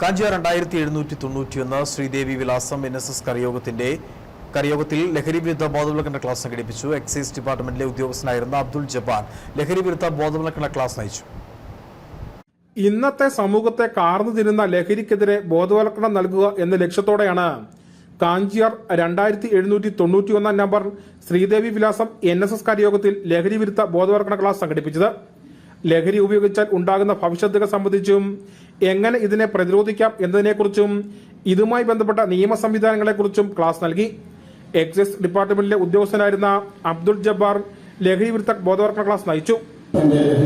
കാഞ്ചിയ രണ്ടായിരത്തി എഴുന്നൂറ്റി തൊണ്ണൂറ്റിയൊന്ന് Sridevi Vilasam N S S കരയോഗത്തിന്റെ കരയോഗത്തിൽ ലഹരി വിരുദ്ധ ബോധവൽക്കരണ ക്ലാസ് സംഘടിപ്പിച്ചു. എക്സൈസ് ഡിപ്പാർട്ട്മെന്റിലെ ഉദ്യോഗസ്ഥനായിരുന്ന അബ്ദുൾ ജബ്ബാർ ലഹരി വിരുദ്ധ ബോധവൽക്കരണ ക്ലാസ് നയിച്ചു. ഇന്നത്തെ സമൂഹത്തെ കാർന്നു തിരുന്ന ലഹരിക്കെതിരെ ബോധവൽക്കരണം നൽകുക എന്ന ലക്ഷ്യത്തോടെയാണ് കാഞ്ചിയാർ രണ്ടായിരത്തി എഴുന്നൂറ്റി തൊണ്ണൂറ്റി ഒന്നാം number Sridevi Vilasam N S S കാര്യയോഗത്തിൽ ലഹരി വിരുദ്ധ ബോധവൽക്കരണ ക്ലാസ് സംഘടിപ്പിച്ചത്. ലഹരി ഉപയോഗിച്ചാൽ ഉണ്ടാകുന്ന ഭവിഷ്യത്തുകൾ സംബന്ധിച്ചും എങ്ങനെ ഇതിനെ പ്രതിരോധിക്കാം എന്നതിനെക്കുറിച്ചും ഇതുമായി ബന്ധപ്പെട്ട നിയമ സംവിധാനങ്ങളെക്കുറിച്ചും ക്ലാസ് നൽകി. എക്സൈസ് ഡിപ്പാർട്ട്മെന്റിലെ ഉദ്യോഗസ്ഥനായിരുന്ന അബ്ദുൾ ജബ്ബാർ ലഹരി വിരുദ്ധ ബോധവൽക്കരണ ക്ലാസ് നയിച്ചു.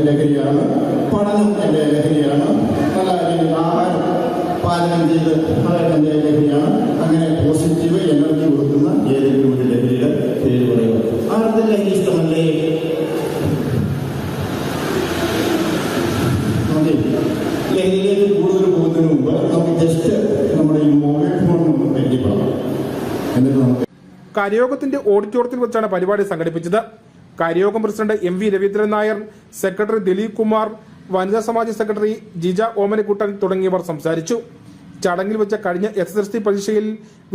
ലഹരിയാണ് പഠനം ചെയ്ത് ലഹരിയാണ്. ലഹരിയിലേക്ക് കൂടുതൽ പോകുന്നതിന് മുമ്പ് നമുക്ക് ജസ്റ്റ് നമ്മുടെ ഈ മൊബൈൽ ഫോൺ ഒന്ന് പരിചയപ്പെടാം എന്നിട്ട് നമുക്ക് കരയോഗത്തിന്റെ ഓഡിറ്റോറിയത്തിൽ വെച്ചാണ് പരിപാടി സംഘടിപ്പിച്ചത്. കരയോഗം president M V Raveendran Nair secretary Dileep Kumar വനിതാ സമാജ് സെക്രട്ടറി ജിജ ഓമനക്കുട്ടൻ തുടങ്ങിയവർ സംസാരിച്ചു. ചടങ്ങിൽ വെച്ച കഴിഞ്ഞ എസ് എസ് പരീക്ഷയിൽ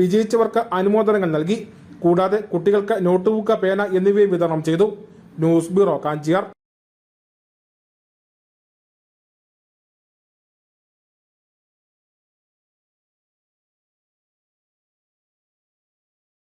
വിജയിച്ചവർക്ക് അനുമോദനങ്ങൾ നൽകി. കൂടാതെ കുട്ടികൾക്ക് നോട്ട്ബുക്ക് പേന എന്നിവയും വിതരണം ചെയ്തു. News bureau Kanchiyar.